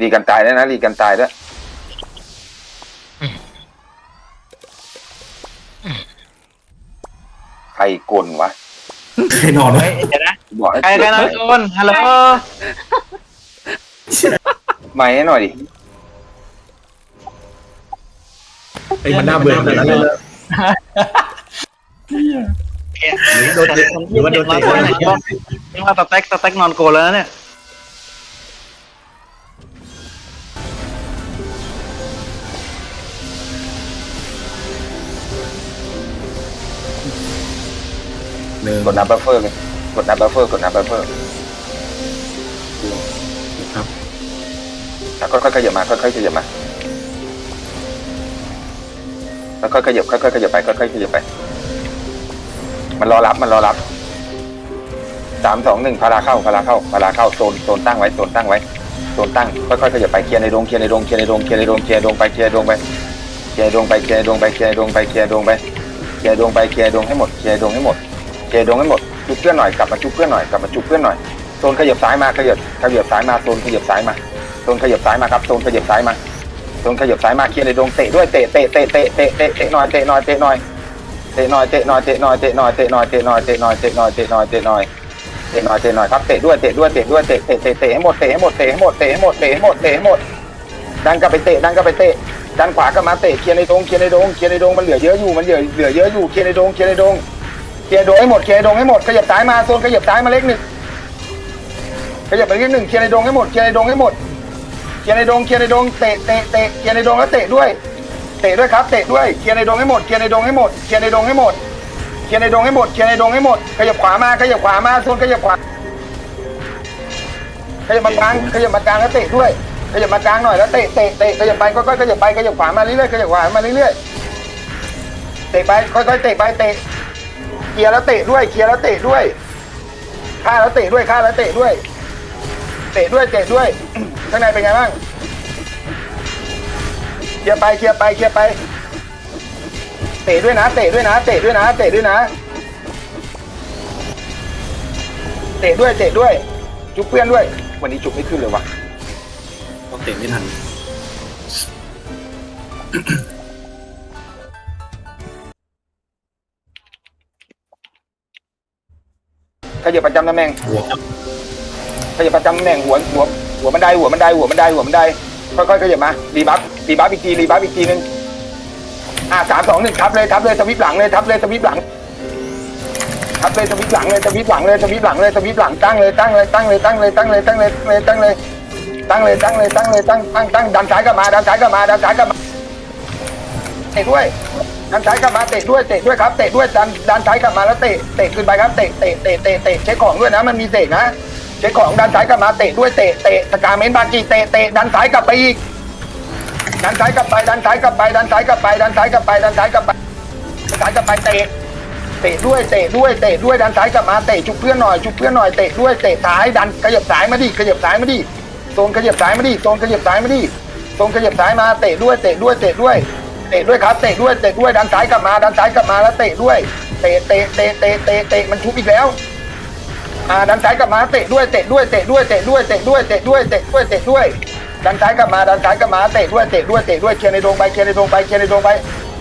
รีกันตายแล้วนะรีกันตายแล้วยใครกลวะใครนอนวะเฮ้ยเดี๋ยวนะบอกให้ใครใครนะโอนฮัลโหลไม่ให้หน่อยดิไอ้มันน่าเบื่อขนาดนั้นเลยเหรือโดนเตะหรือว่าโดนเตะนอนไหนบ้างนี่ว่าสเต็กสเต็กนอนโกแล้วเนี่ยหนึ่งกดนับบัฟเฟอร์เลยกดนับบัฟเฟอร์กดนับบัฟเฟอร์ครับแล้วค่อยๆขยับมาค่อยๆขยับมาแล้วค่อยๆขยับค่อยๆขยับไปค่อยๆขยับไป มันรอรับมันรอรับสามสองหนึ่งพาราเข้าพาราเข้าพาราเข้าโซนโซนตั้งไว้โซนตั้งไว้โซนตั้งค่อยๆขยับไปเคลียร์ในดงเคลียร์ในดงเคลียร์ในดงเคลียร์ในดงเคลียร์ดงไปเคลียร์ดงไปเคลียร์ดงไปเคลียร์ดงไปเคลียร์ดงไปเคลียร์ดงไปเคลียร์ดงไปเคลียร์ดงให้หมดเคลียร์ดงให้หมดเคลียร์ดงให้หมดจุบเพื่อนหน่อยกลับมาจุบเพื่อนหน่อยกลับมาจุบเพื่อนหน่อยโซนขยับซ้ายมาขยับขยับซ้ายมาโซนขยับซ้ายมาโซนขยับซ้ายมาครับโซนขยับซ้ายมาโซนขยับซ้ายมาเคลียร์ในดงเตะด้วยเตะเตะเตะเตะเตะเตะเตะหน่อยเตะหน่อยเตะหน่อย เตะหน่อยเตะหน่อยเตะหน่อยเตะหน่อยเตะหน่อยเตะหน่อยเตะหน่อยเตะหน่อยเตะหน่อยเตะหน่อยเตะหน่อยเตะหน่อยครับเตะด้วยเตะด้วยเตะด้วยเตะเตะเตะเตะให้หมดเตะให้หมดเตะให้หมดเตะให้หมดเตะให้หมดเตะให้หมดดันกลับไปเตะดันกลับไปเตะดันขวากลับมาเตะเคลียร์ในดงเคลียร์ในดงเคลียร์ในดงมันเหลือเยอะอยู่มันเหลือเหลือเยอะอยู่เคลียร์ในดงเคลียร์ในดงเคลียร์ดงให้หมดเคลียร์ดงให้หมดขยับซ้ายมาโซนขยับซ้ายมาเล็กหนึ่งขยับไปเล็กหนึ่งเคลียร์ในดงให้หมดเคลียร์ในดงให้หมดเคลียร์ในดงเคลียร์ในดงเตะเตะเตะเคลียร์ในดงแล้วเตะด้วย เตะด้วยครับเตะด้วยเคลียร์ในดงให้หมดเคลียร์ในดงให้หมดเคลียร์ในดงให้หมดเคลียร์ในดงให้หมดเคลียร์ในดงให้หมดขยับขวามาขยับขวามาโซนขยับขวาขยับมากลางขยับมากลางแล้วเตะด้วยขยับมากลางหน่อยแล้วเตะเตะเตะขยับไปค่อยๆขยับไปขยับขวามาเรื่อยๆขยับขวามาเรื่อยๆเตะไปค่อยๆเตะไปเตะเคลียร์แล้วเตะด้วยเคลียร์แล้วเตะด้วยฆ่าแล้วเตะด้วยฆ่าแล้วเตะด้วย เตะด้วยเตะด้วยข้างในเป็นไงบ้าง เคลียร์ไปเคลียร์ไปเคลียร์ไป เตะด้วยนะ เตะด้วยนะ เตะด้วยนะ เตะด้วยนะ เตะด้วย เตะด้วย จุบเพื่อนด้วย วันนี้จุบไม่ขึ้นเลยวะต้องเตะไม่ทัน ขยับประจำตำแหน่งหัวครับขยับประจำตำแหน่งหัวหัวหัวบันไดหัวบันไดหัวบันไดหัวบันได ค่อยๆขยับมารีบัฟรีบัฟอีกทีรีบัฟอีกทีนึงอ่าสามสองหนึ่งทับเลยทับเลยสวิปหลังเลยทับเลยสวิปหลังทับเลยสวิปหลังเลยสวิปหลังเลยสวิปหลังเลยสวิปหลังตั้งเลยตั้งเลยตั้งเลยตั้งเลยตั้งเลยตั้งเลยตั้งเลยตั้งเลยตั้งเลยตั้งเลยตั้งตั้งตั้งดันซ้ายกลับมาดันซ้ายกลับมาดันซ้ายกลับมาเตะด้วยดันซ้ายกลับมาเตะด้วยเตะด้วยครับเตะด้วยดันดันซ้ายกลับมาแล้วเตะเตะขึ้นไปครับเตะเตะเตะเตะเตะเช็คของด้วยนะมันมีเตะนะ ช็คของดันซ้ายกลับมาเตะด้วยเตะเตะสกาเมนบากีเตะเตะดันซ้ายกลับไปอีก ดันซ้ายกลับไปดันซ้ายกลับไปดันซ้ายกลับไปดันซ้ายกลับไปดันซ้ายกลับไปดันซ้ายกลับไปเตะเตะด้วยเตะด้วยเตะด้วยดันซ้ายกลับมาเตะจุบเพื่อนหน่อยจุบเพื่อนหน่อยเตะด้วยเตะซ้ายดันขยับซ้ายมาดิขยับซ้ายมาดิโซนขยับซ้ายมาดิโซนขยับซ้ายมาดิโซนขยับซ้ายมาเตะด้วยเตะด้วยเตะด้วยเตะด้วยครับเตะด้วยเตะด้วยดันซ้ายกลับมาดันซ้ายกลับมาแล้วเตะด้วย เตะเตะเตะเตะเตะเตะมันชุบอีกแล้ว อ่าดันซ้ายกลับมาเตะด้วยเตะด้วยเตะด้วยเตะด้วยเตะด้วยเตะด้วยเตะด้วยเตะด้วย ดันซ้ายกลับมาดันซ้ายกลับมาเตะด้วยเตะด้วยเตะด้วยเคลียร์ในดวงไปเคลียร์ในดวงไปเคลียร์ในดวงไป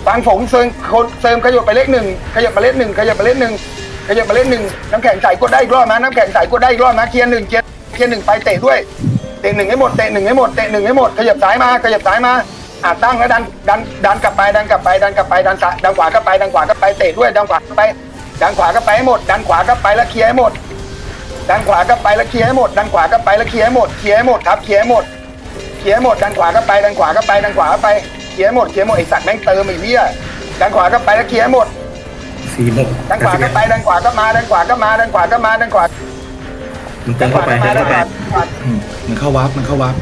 ฟังฝงเซิงคนเซิมขยับไปเลขหนึ่งขยับมาเลขหนึ่งขยับมาเลขหนึ่งขยับมาเลขหนึ่งน้ำแข็งใส่กดได้อีกรอบนะน้ำแข็งใส่กดได้อีกรอบนะเคลียร์หนึ่งเคลียร์เคลียร์หนึ่งไปเตะด้วยเตะหนึ่งให้หมดเตะหนึ่งให้หมดเตะหนึ่งให้หมดขยับซ้ายมาขยับซ้ายมาอ่าตั้งแล้วดันดันดันกลับไปดันกลับไปดันกลับไปดันซ้ายดันขวากลับไปดันขวากลับไปเตะด้วยดันขวากลับไปดันขวากลับไปให้หมด ดันขวากลับไปแล้วเคลียร์ให้หมด ดันขวาก็ไปแล้วเคลียร์ให้หมดดันขวาก็ไปแล้วเคลียร์ให้หมดเคลียร์ให้หมดครับเคลียร์ให้หมดเคลียร์ให้หมดดันขวาก็ไปดันขวาก็ไปดันขวาก็ไปเคลียร์ให้หมดเคลียร์ให้หมดไอสัตว์แม่งเติมไอ้เหี้ยดันขวาก็ไปแล้วเคลียร์ให้หมดสี่หกดันขวาก็ไปดันขวาก็มาดันขวาก็มาดันขวาก็มาดันขวามันเติมเข้าไปเติมเข้าไปอืมมันเข้าวับมันเข้าวับ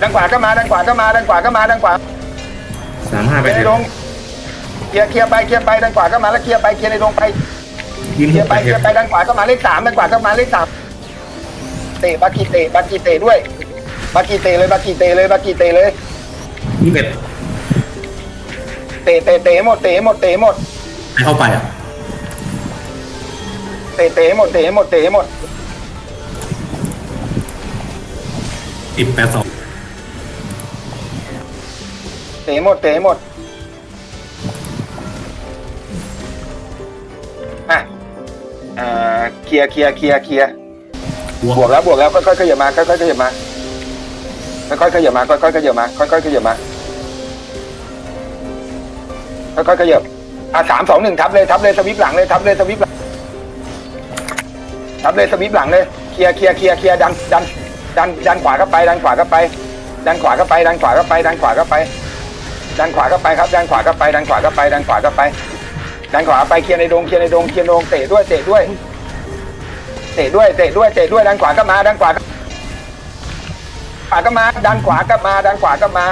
ดันขวาก็มาดันขวาก็มาดันขวาก็มาดันขวาสามห้าไปลียร์ในเถดอะงเคลียร์เคลียร์ไปเคลียร์ไปดันขวาก็มาแล้วเคลียร์ไปเคลียร์ในดงไป ยืนเคหลียกร์ไปไปเคเถลียอะร์ไปดันขวาก็มาเลขสามดันขวาก็มาเลขสามเตะบากีเตะบากีเตะด้วยบากีเตะเลยบากีเตะเลยบากีเตะเลยยี่สิบเอ็ดเตะเตะเตะให้หมดเตะให้หมดเตะให้หมดให้เข้าไปอะเตะเตะให้หมดเตะให้หมดเตะให้หมดสิบแปดสองเตะให้หมดเตะให้หมด เคลียร์เคลียร์เคลียร์เคลียร์บวกบวกแล้วบวกแล้วค่อยๆขยับมาค่อยๆขยับมาค่อยๆขยับมาค่อยๆขยับมาค่อยๆขยับมาค่อยๆขยับอะสามสองหนึ่งทับเลยทับเลยสวิปหลังเลยทับเลยสวิปหลังทับเลยสวิปหลังเลยเคลียร์เคลียร์เคลียร์เคลียร์ดันดันดันดันขวาเข้าไปดันขวาเข้าไป ดันขวาเข้าไปดันขวาเข้าไปดันขวาเข้าไปดันขวาเข้าไปครับดันขวาเข้าไปดันขวาเข้าไปดันขวาเข้าไปดันขวาไปเคลียร์ในดงเคลียร์ในดงเคลียร์ในดงเตะด้วยเตะด้วย เตะด้วยเตะด้วยเตะด้วยดันขวาก็มาดันขวาก็ขวาก็มาดันขวาก็มาดันขวาก็มา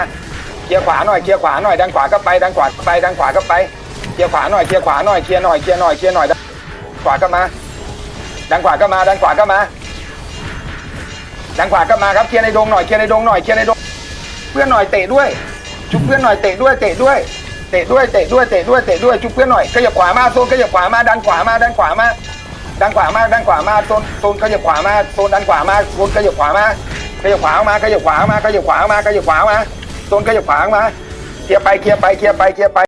เคลียร์ขวาหน่อยเคลียร์ขวาหน่อยดันขวาก็ไปดันขวาก็ไปดันขวาก็ไปเคลียร์ขวาหน่อยเคลียร์ขวาหน่อยเคลียร์หน่อยเคลียร์หน่อยเคลียร์หน่อยดันขวาก็มา ดันขวาก็มาดันขวาก็มาดันขวาก็มาครับเคลียร์ในดงหน่อยเคลียร์ในดงหน่อยเคลียร์ในดงเพื่อนหน่อยเตะด้วยชุบเพื่อนหน่อยเตะด้วยเตะด้วยเตะด้วยเตะด้วยเตะด้วยเตะด้วยชุบเพื่อนหน่อยขยับขวามาโซนขยับขวามาดันขวามาดันขวามา ดันขวามากดันขวามากโซนโซนขยับขวามากโซนดันขวามากโซนขยับขวามาขยับขวามาขยับขวามาขยับขวามาขยับขวามาโซนขยับขวามาเคลียร์ไปเคลียร์ไปเคลียร์ไปเคลียร์ไป